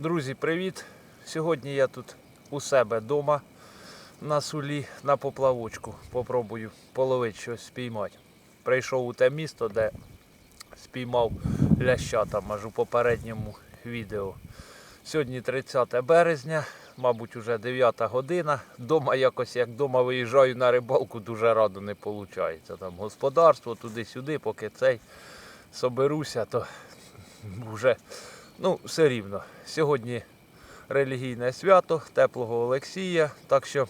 Друзі, привіт! Сьогодні я тут у себе вдома на сулі на поплавочку. Попробую половити щось спіймати. Прийшов у те місто, де спіймав ляща там аж у попередньому відео. Сьогодні 30 березня, мабуть, уже 9 година. Дома якось як дома виїжджаю на рибалку, дуже радо не виходить. Там господарство туди-сюди, поки цей соберуся, то вже ну, все рівно. Сьогодні релігійне свято теплого Олексія, так що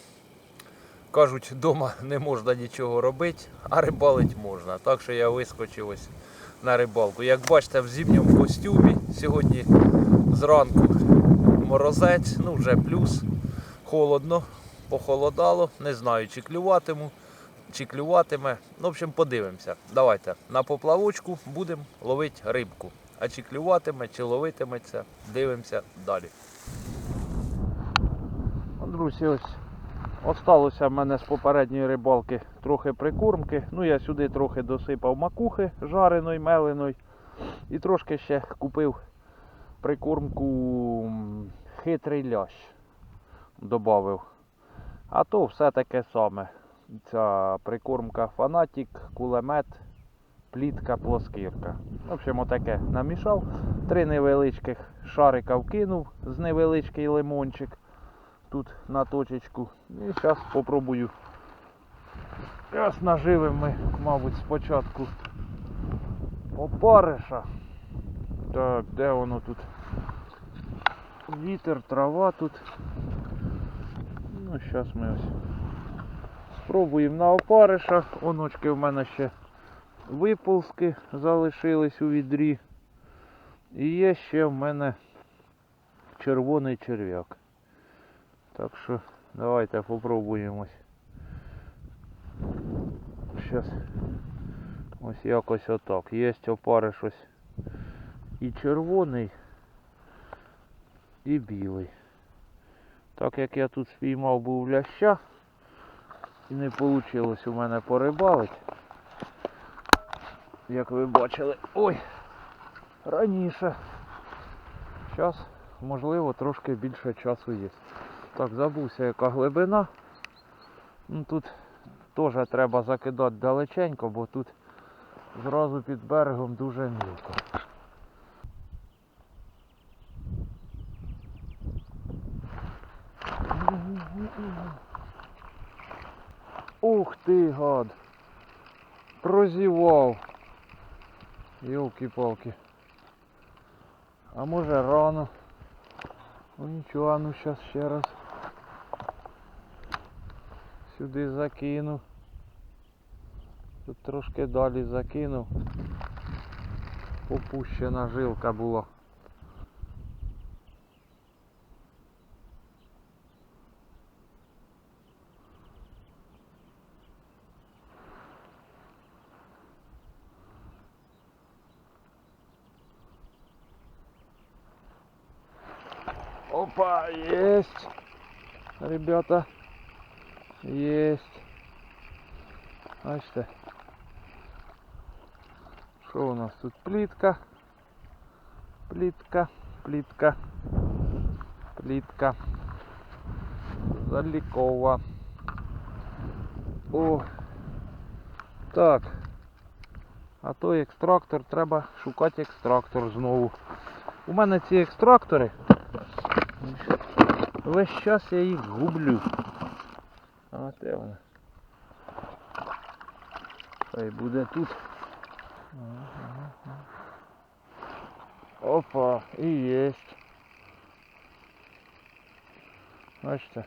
кажуть, вдома не можна нічого робити, а рибалить можна. Так що я вискочив ось на рибалку. Як бачите, в зимньому костюмі сьогодні зранку морозець, ну вже плюс, холодно, похолодало, не знаю, чи клюватиму, чи клюватиме. Ну, в общем, подивимося. Давайте на поплавочку будемо ловити рибку. А чи клюватиме, чи ловитиметься, дивимося далі. Друзі, ось осталося в мене з попередньої рибалки трохи прикормки. Ну, я сюди трохи досипав макухи жареної, меленої. І трошки ще купив прикормку хитрий лящ. Добавив. А то все таке саме. Ця прикормка фанатік, кулемет, плітка, плоскірка. В общем, отаке намішав. Три невеличких шарика вкинув з невеличкий лимончик тут на точечку. І зараз спробую. Зараз наживимо ми, мабуть, спочатку опариша. Так, де воно тут? Вітер, трава тут. Ну, зараз ми ось спробуємо на опариша. Оночки в мене ще виползки залишились у відрі. І є ще в мене червоний черв'як. Так що давайте попробуємо. Зараз ось якось отак. Є опариш ось і червоний, і білий. Так як я тут спіймав був ляща і не вийшло у мене порибалити. Як ви бачили, ой, раніше. Зараз, можливо, трошки більше часу є. Так, забувся яка глибина. Ну, тут теж треба закидати далеченько, бо тут зразу під берегом дуже мілко. Ух ти, гад! Прозівав. Йолки-палки. А може рано. Ну нічого, ну зараз ще раз. Сюди закину. Тут трошки далі закинув. Попущена жилка була. Опа, есть. Ребята. Есть. Бачите. Що у нас тут? Плітка. Плітка, плітка, плітка. Залікова. О. Так. А той екстрактор, треба шукати екстрактор знову. У мене ці екстрактори. Весь час я їх гублю. А де вона? Хай буде тут. Опа, і єсть. Бачите.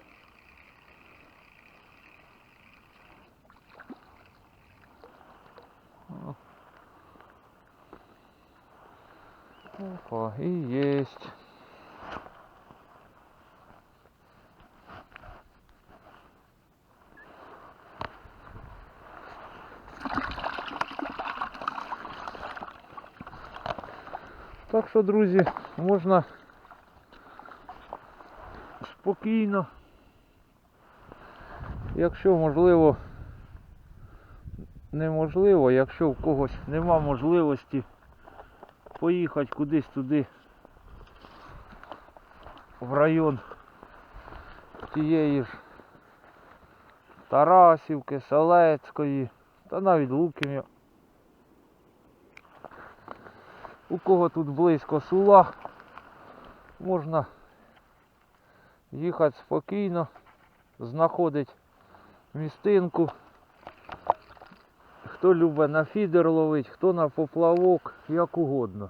Опа, і єсть. Так що, друзі, можна спокійно, якщо можливо, неможливо, якщо в когось нема можливості поїхати кудись туди в район тієї ж Тарасівки, Селецької та навіть Луків. У кого тут близько сула, можна їхати спокійно, знаходить містинку. Хто любить на фідер ловить, хто на поплавок, як угодно.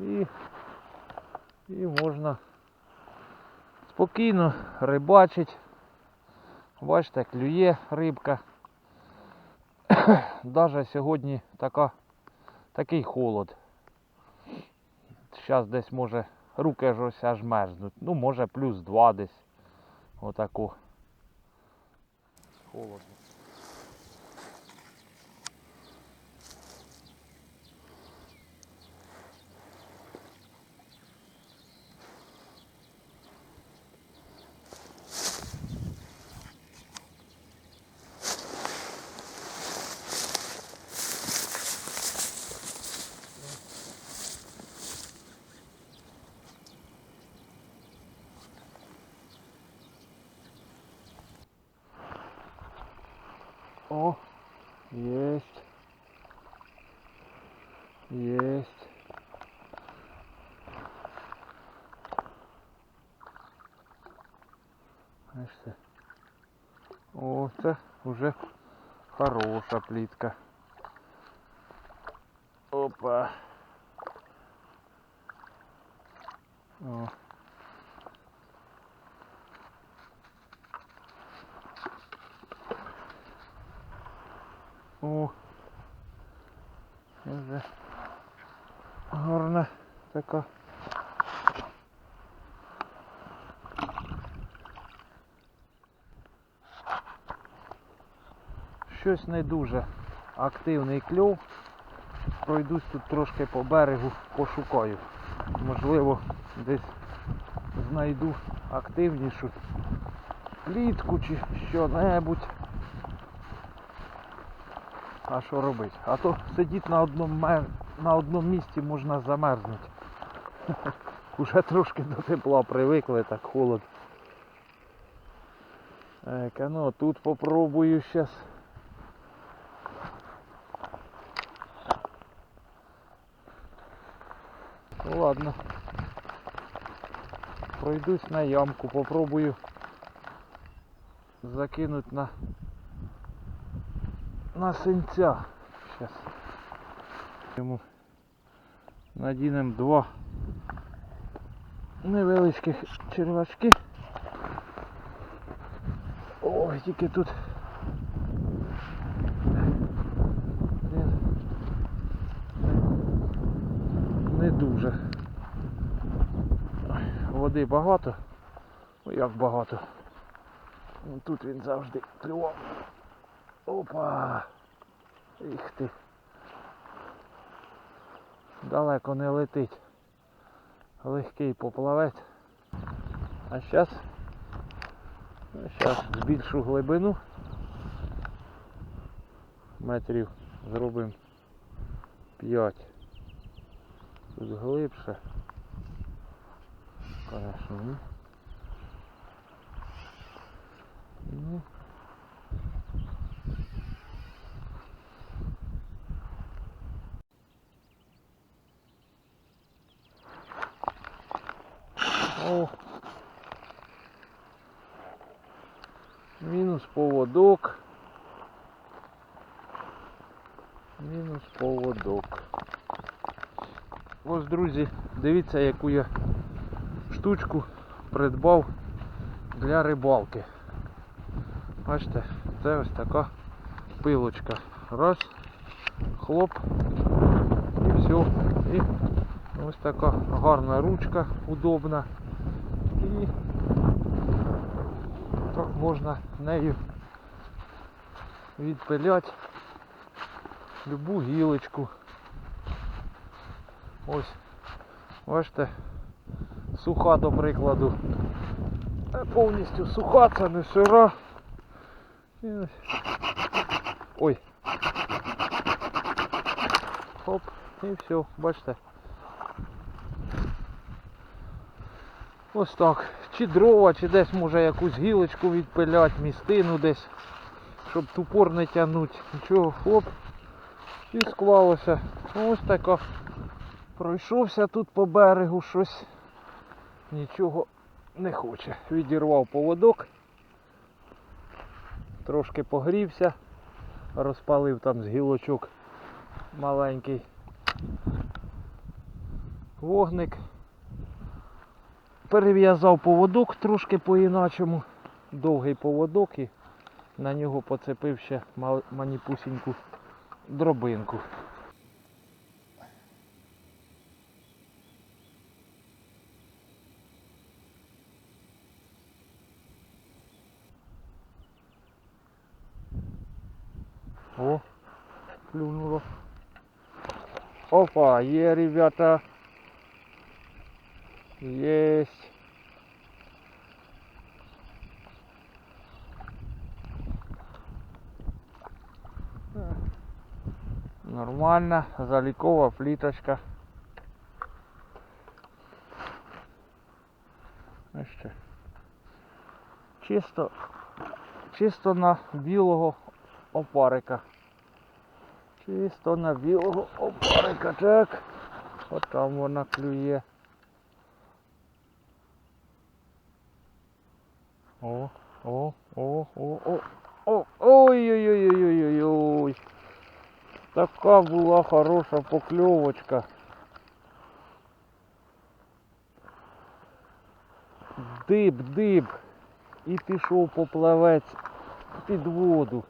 І, і можна спокійно рибачить. Бачите, клює рибка. Даже сьогодні така, такий холод. Зараз десь може руки ж ось аж мерзнуть. Ну, може плюс два десь. Отаку. Холодно. О, есть. Есть. Бачите? О, це вже хороша плітка. Опа. О. О. Це вже гарна така. Щось не дуже активний кльов. Пройдусь тут трошки по берегу, пошукаю. Можливо, десь знайду активнішу плітку чи що-небудь. А що робити? А то сидіти на одному на одному місці можна замерзнути. Уже трошки до тепла привикли, так холод. Так, а ну тут попробую зараз. Ну, Ладно. Пройдусь на ямку, попробую закинуть на на синця. Сейчас. Йому надінемо два невеличких червачки. Ой, тільки тут. Не дуже. Води багато. Ну як багато. Ну, Тут він завжди клював. Опа! Їх ти. Далеко не летить. Легкий поплавець. А зараз зараз збільшу глибину. Метрів зробимо 5. Тут глибше. Конечно, ні. Ні. О. Мінус поводок. Мінус поводок. Ось, друзі, дивіться, яку я штучку придбав для рибалки. Бачите, це ось така пилочка. Раз, хлоп, і все. І ось така гарна ручка, удобна. І так можна нею відпиляти любу гілочку. Ось, бачите, суха до прикладу. Е, Повністю суха, це не сира. Ой. Хоп, і все, бачите. Ось так. Чи дрова, чи десь може якусь гілочку відпилять, містину десь, щоб тупор не тягнуть. Нічого, хлоп. І склалося. Ось така. Пройшовся тут по берегу щось. Нічого не хоче. Відірвав поводок. Трошки погрівся. Розпалив там з гілочок маленький вогник. Перев'язав поводок трошки по-іначому. Довгий поводок і на нього поцепив ще маніпусіньку дробинку. О, клюнуло. Опа, є, ребята. Есть. Нормально, залікова пліточка. Ну ще. Чисто, чисто на білого опарика. Чисто на білого опарика. Так. От там вона клює. О, о, о, о, о, о, ой-ой-ой-ой-ой-ой. Така була хороша покльовочка. Диб, диб. І пішов поплавець під воду.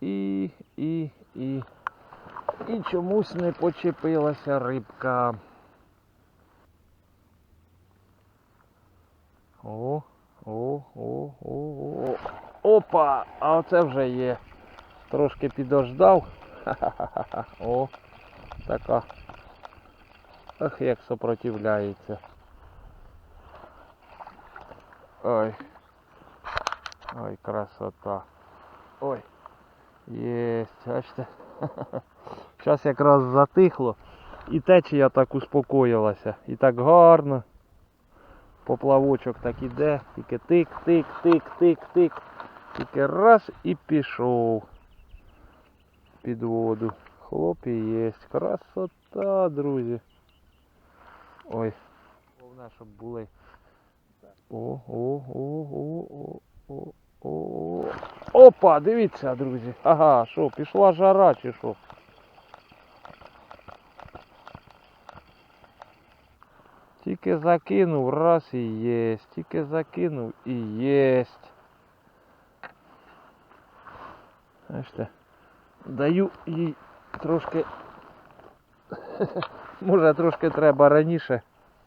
І, і, і. І чомусь не почепилася рибка. О, о, о, о, о. Опа! А оце вже є. Трошки підождав. Ха-ха-ха. О, така. Ах, як сопротивляється. Ой. Ой, красота. Ой. Єсть, бачите. Зараз якраз затихло. І течія так успокоїлася. І так гарно. Поплавочок так іде. Тільки тик, тик, тик, тик, тик. Тільки раз і пішов під воду. Хлоп і єсть. Красота, друзі. Ой. Головне, щоб були. О, о, о, о, о, о, о. Опа, дивіться, друзі. Ага, що, пішла жара чи що? Тільки закинув, раз і єсть. Тільки закинув і єсть. Бачите, даю їй трошки. Може трошки треба раніше.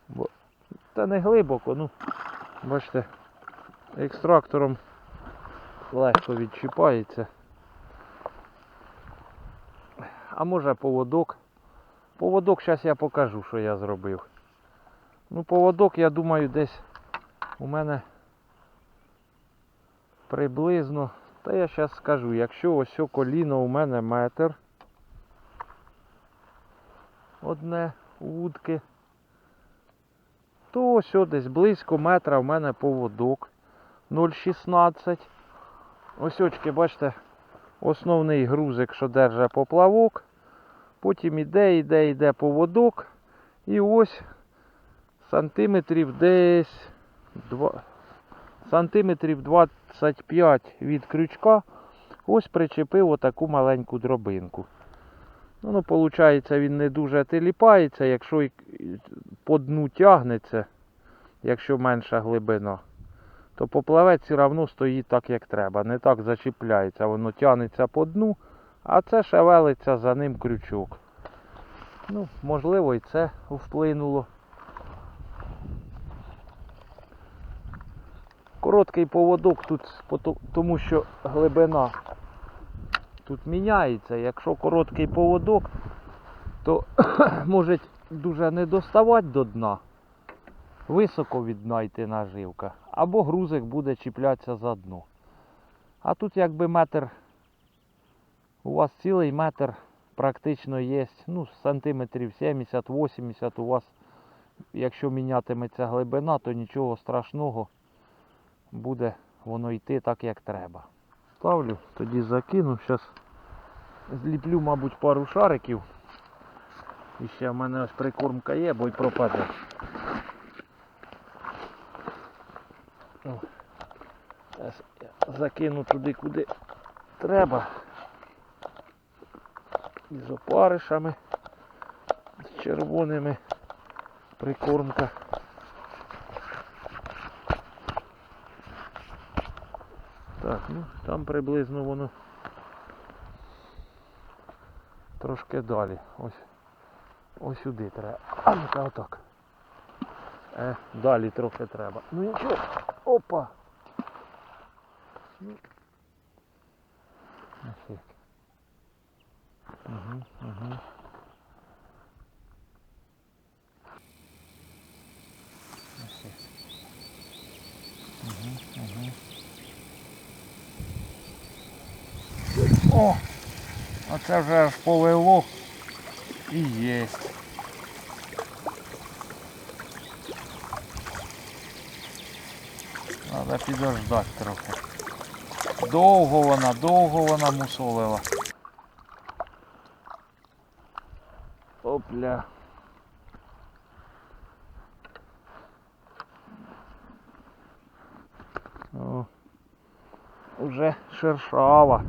Бо... Та не глибоко, ну. Бачите, екстрактором легко відчіпається. А може поводок. Поводок зараз я покажу, що я зробив. Ну, поводок, я думаю, десь у мене приблизно. Та я зараз скажу, якщо ось коліно у мене метр. Одне вудки. То ось десь близько метра в мене поводок 0,16. Ось очки, бачите, основний грузик, що держить поплавок. Потім іде, іде, іде поводок. І ось сантиметрів десь 2, сантиметрів 25 від крючка. Ось причепив отаку маленьку дробинку. Ну, ну, виходить, він не дуже теліпається, якщо по дну тягнеться, якщо менша глибина, то поплавець все одно стоїть так, як треба. Не так зачіпляється, воно тягнеться по дну, а це шевелиться за ним крючок. Ну, можливо, і це вплинуло. Короткий поводок тут, тому що глибина тут міняється. Якщо короткий поводок, то може дуже не доставати до дна. Високо від дна йти наживка. Або грузик буде чіплятися за дно. А тут якби метр, у вас цілий метр практично є, ну, сантиметрів 70-80 у вас якщо мінятиметься глибина, то нічого страшного буде воно йти так, як треба. Ставлю, тоді закину. Зараз зліплю, мабуть, пару шариків. І ще в мене ось прикормка є, бо й пропаде. Я закину туди, куди треба. І з опаришами, з червоними прикормка. Так, ну там приблизно воно трошки далі. Ось ось сюди треба. А отак. Е, далі трохи треба. Ну нічого. Опа. Угу, угу. Угу, угу. О! Оце вже аж повело і єсть. Треба трохи. Довго вона, довго вона мусолила. Опля. О, уже шершава.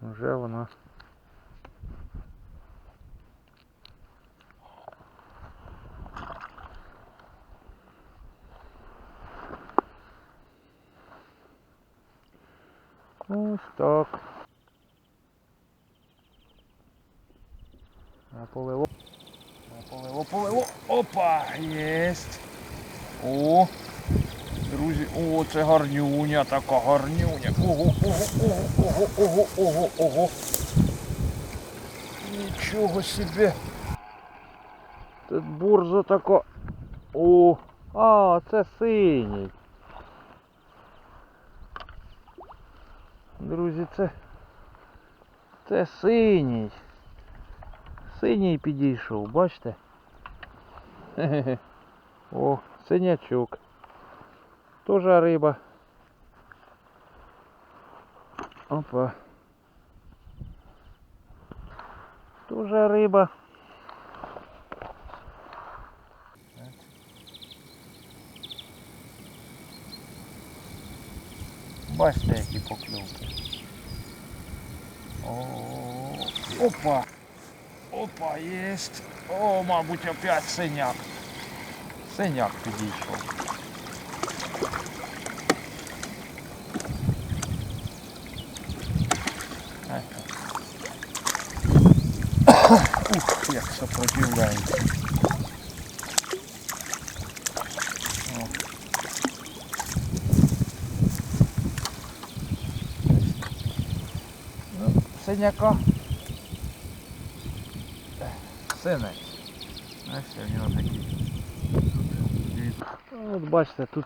Вже вона. Ось так. А повело. А повело, повело. Опа! Єсть. О! Друзі, о, це гарнюня, така гарнюня. Ого, ого, ого, ого, ого, ого, ого. Нічого собі. Тут бурза така. О, а, це синій. Друзі, це. Це синій. Синій підійшов, бачите? О, синячок. Тоже риба. Опа. Тоже риба. Бачите, які покльовки. О, опа. Опа, єсть. О, мабуть, опять синяк. Синяк підійшов. Ух, як сопротивляється. Синяка. Синець. Ось у нього такий. От бачите, тут,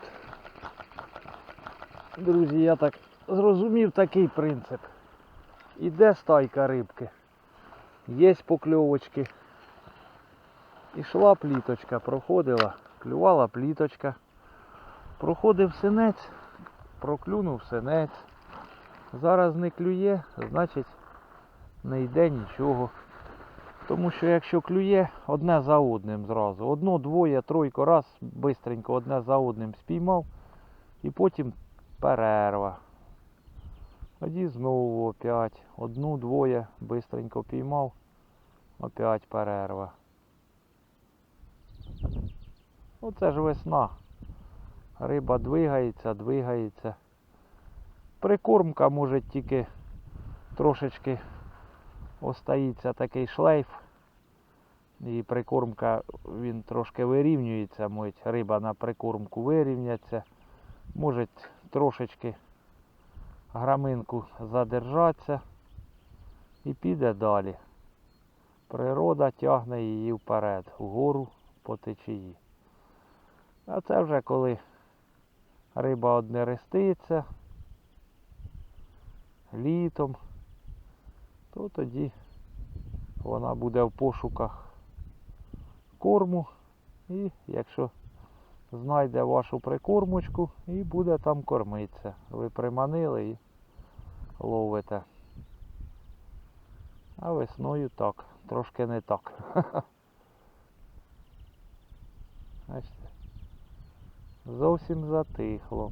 друзі, я так зрозумів такий принцип. Іде стайка рибки. Є покльовочки. Ішла пліточка, проходила, клювала пліточка. Проходив синець, проклюнув синець. Зараз не клює, значить не йде нічого. Тому що якщо клює одне за одним зразу. Одно, двоє, тройко раз, бистренько одне за одним спіймав і потім перерва. Тоді знову опять. Одну, двоє, бистренько піймав, опять перерва. Оце ж весна. Риба двигається, двигається. Прикормка може тільки трошечки остається такий шлейф. І прикормка він трошки вирівнюється, мить риба на прикормку вирівняться. Може трошечки граминку задержатися і піде далі. Природа тягне її вперед, вгору по течії. А це вже коли риба однереститься літом, то тоді вона буде в пошуках корму. І якщо знайде вашу прикормочку і буде там кормитися. Ви приманили і ловите. А весною так, трошки не так. Зовсім затихло. А ні, ні, ні, ні, ні, ні.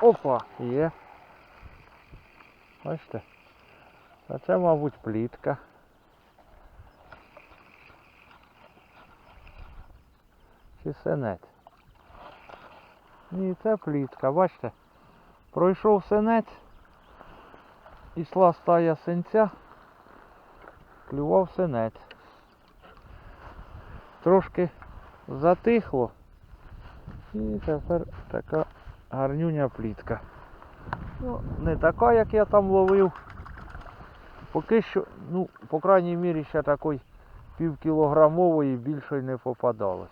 Опа, є. Бачите? А це, мабуть, плітка. Чи сенець? Ні, це плітка, бачите? Пройшов сенець, ішла стая сенця, клював сенець. Трошки затихло. І тепер така гарнюня плітка. Ну, не така, як я там ловив. Поки що, ну, по крайній мірі, ще такої півкілограмової більшої не попадалось.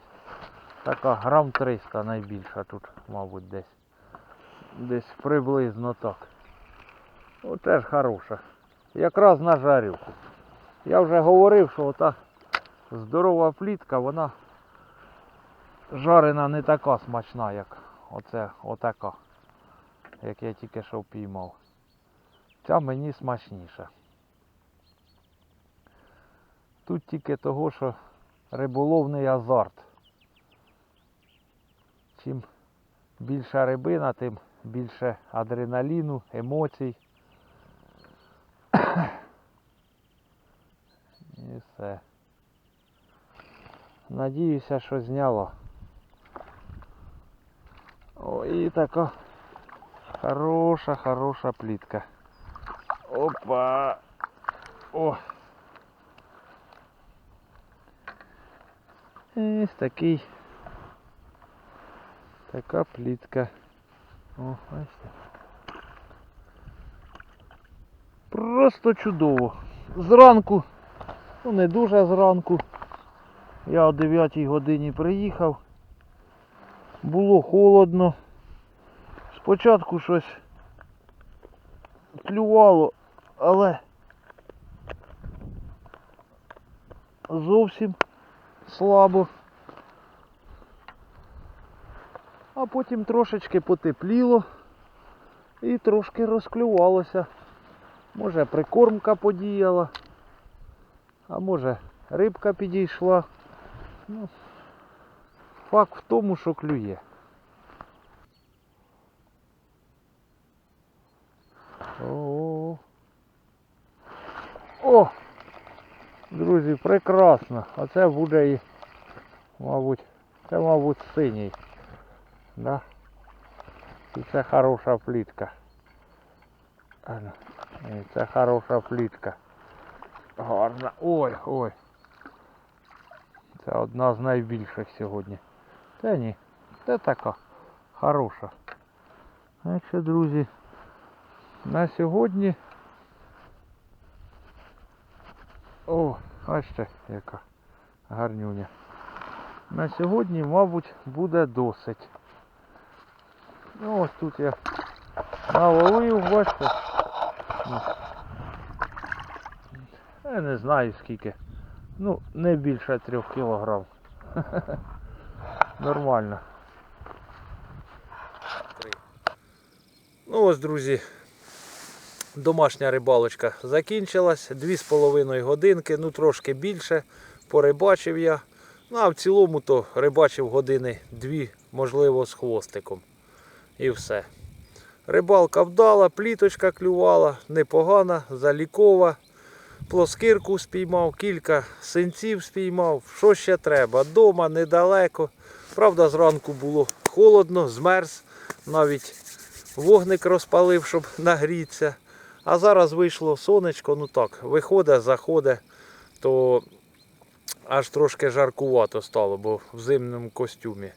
Така грам 300 найбільша тут, мабуть, десь. Десь приблизно так. О, теж хороша. Якраз на жарюку. Я вже говорив, що ота здорова плітка, вона жарена не така смачна, як оце, отака. Як я тільки що впіймав. Ця мені смачніша. Тут тільки того, що риболовний азарт. Чим більша рибина, тим більше адреналіну, емоцій. І все. Надіюся, що зняло. О, і така хороша, хороша плітка. Опа! О! Ось такий. Така плітка. О, бачите. Просто чудово. Зранку, ну не дуже зранку. Я о 9 годині приїхав. Було холодно. Спочатку щось клювало, але зовсім слабо. А потім трошечки потепліло і трошки розклювалося. Може прикормка подіяла, а може рибка підійшла. Ну, факт в тому, що клює. О, О! Друзі, прекрасно. А це буде і, мабуть, це, мабуть, синій. Да? І це хороша плітка. Ну, і це хороша плітка. Гарна. Ой, ой. Це одна з найбільших сьогодні. Та ні, це така хороша. Так друзі, на сьогодні. О, бачите, яка гарнюня. На сьогодні, мабуть, буде досить. Ну, ось тут я наловив, бачите. Ну. Я не знаю скільки. Ну, не більше трьох кілограм. Нормально. Ну ось, друзі, домашня рибалочка закінчилась. Дві з половиною годинки, ну трошки більше. Порибачив я. Ну а в цілому то рибачив години дві, можливо, з хвостиком. І все. Рибалка вдала, пліточка клювала, непогана, залікова. Плоскирку спіймав, кілька синців спіймав. Що ще треба? Дома недалеко. Правда, зранку було холодно, змерз. Навіть вогник розпалив, щоб нагрітися. А зараз вийшло сонечко, ну так, виходить, заходить, то аж трошки жаркувато стало, бо в зимному костюмі.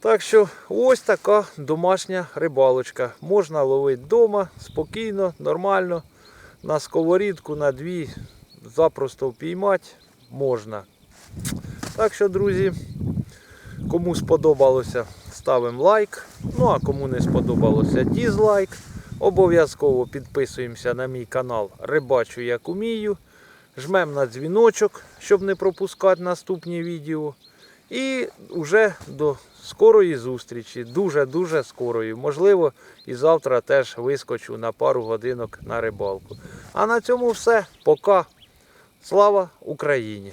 Так що ось така домашня рибалочка. Можна ловити вдома, спокійно, нормально. На сковорідку, на дві запросто впіймати можна. Так що, друзі, кому сподобалося, ставимо лайк. Ну а кому не сподобалося дізлайк. Обов'язково підписуємося на мій канал Рибачу як умію. Жмемо на дзвіночок, щоб не пропускати наступні відео. І вже до скорої зустрічі. Дуже-дуже скорої. Можливо, і завтра теж вискочу на пару годинок на рибалку. А на цьому все. Пока. Слава Україні!